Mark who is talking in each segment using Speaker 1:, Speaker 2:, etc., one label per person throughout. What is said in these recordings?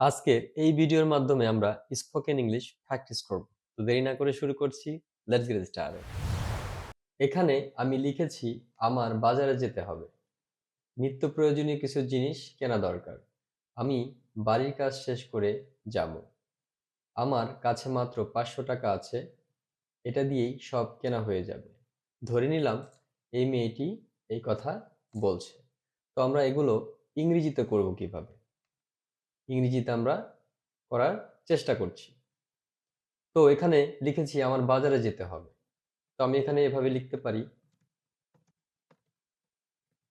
Speaker 1: আজকের এই ভিডিওর মাধ্যমে আমরা স্পোকেন ইংলিশ প্র্যাকটিস করব। তো দেরি না করে শুরু করছি। লেটস গেট স্টার্টেড এখানে আমি লিখেছি, আমার বাজারে যেতে হবে। নিত্য প্রয়োজনীয় কিছু জিনিস কেনা দরকার। আমি বাড়ির কাজ শেষ করে যাব। আমার কাছে মাত্র পাঁচশো টাকা আছে। এটা দিয়েই সব কেনা হয়ে যাবে। ধরে নিলাম এই মেয়েটি এই কথা বলছে। তো আমরা এগুলো ইংরেজিতে করব কীভাবে? ইংরেজিতে আমরা করার চেষ্টা করছি। তো এখানে লিখেছি আমার বাজারে যেতে হবে। তো আমি এখানে এভাবে লিখতে পারি।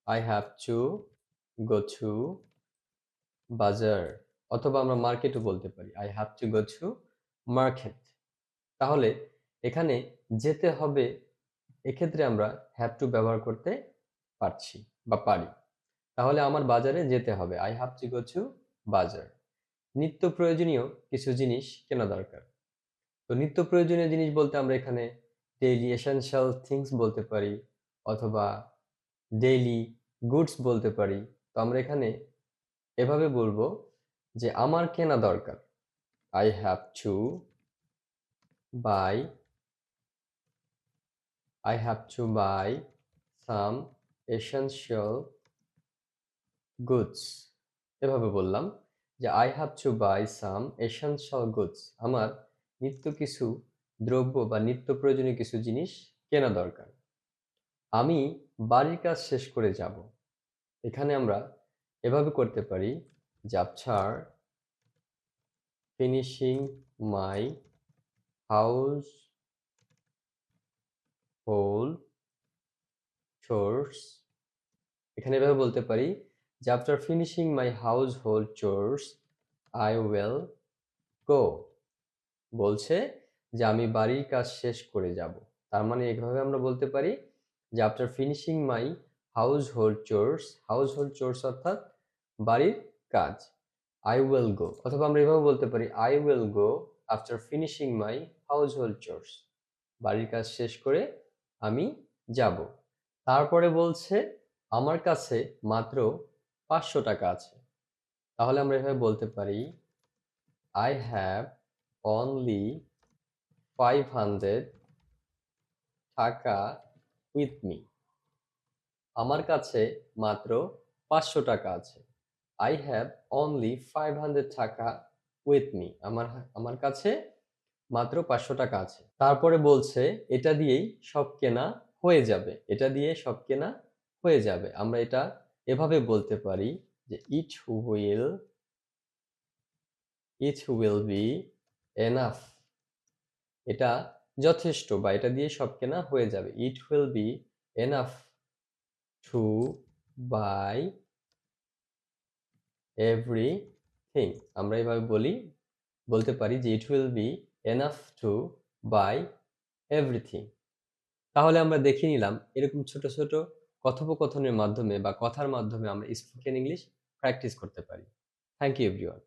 Speaker 1: I have to go to bazaar অথবা আমরা মার্কেটও বলতে পারি। I have to go to market তাহলে এখানে যেতে হবে এক্ষেত্রে আমরা হ্যাভ টু ব্যবহার করতে পারছি বা পারি। তাহলে আমার বাজারে যেতে হবে। I have to go to bazaar. নিত্য প্রয়োজনীয় কিছু জিনিস কেনা দরকার। তো নিত্য প্রয়োজনীয় জিনিস বলতে আমরা এখানে ডেইলি এসেনশিয়াল থিংস বলতে পারি অথবা ডেইলি গুডস বলতে পারি। তো আমরা এখানে এভাবে বলব যে আমার কেনা দরকার। I have to buy I have to buy some essential goods এভাবে বললাম যে I have to buy some essential goods আমার নিত্য কিছু দ্রব্য বা নিত্য প্রয়োজনীয় কিছু জিনিস কেনা দরকার। আমি বাড়ির কাজ শেষ করে যাব। এখানে আমরা এভাবে করতে পারি যে finishing my household chores এখানে এভাবে বলতে পারি যে after finishing my household chores I will go বলছে যে আমি বাড়ির কাজ শেষ করে যাব। তার মানে এভাবে আমরা বলতে পারি যে after finishing my household chores household chores অর্থাৎ বাড়ির কাজ আই উইল গো অথবা আমরা এভাবে বলতে পারি I will go after finishing my household chores বাড়ির কাজ শেষ করে আমি যাব। তারপরে বলছে, আমার কাছে মাত্র পাঁচশো টাকা আছে। তাহলে আমরা এভাবে বলতে পারি I have only five hundred taka with me আমার কাছে মাত্র পাঁচশো টাকা আছে। I have only five hundred taka with me আমার আমার কাছে মাত্র পাঁচশো টাকা আছে। তারপরে বলছে, এটা দিয়েই সব কেনা হয়ে যাবে। এটা দিয়ে সব কেনা হয়ে যাবে। আমরা এটা এভাবে বলতে পারি যে it will it will be enough এটা যথেষ্ট বা এটা দিয়ে সব কেনা হয়ে যাবে। It will be enough to buy everything আমরা এভাবে বলি, বলতে পারি যে it will be enough to buy everything তাহলে আমরা দেখে নিলাম, এরকম ছোট ছোট কথোপকথনের মাধ্যমে বা কথার মাধ্যমে আমরা স্পোকেন ইংলিশ প্র্যাকটিস করতে পারি। Thank you everyone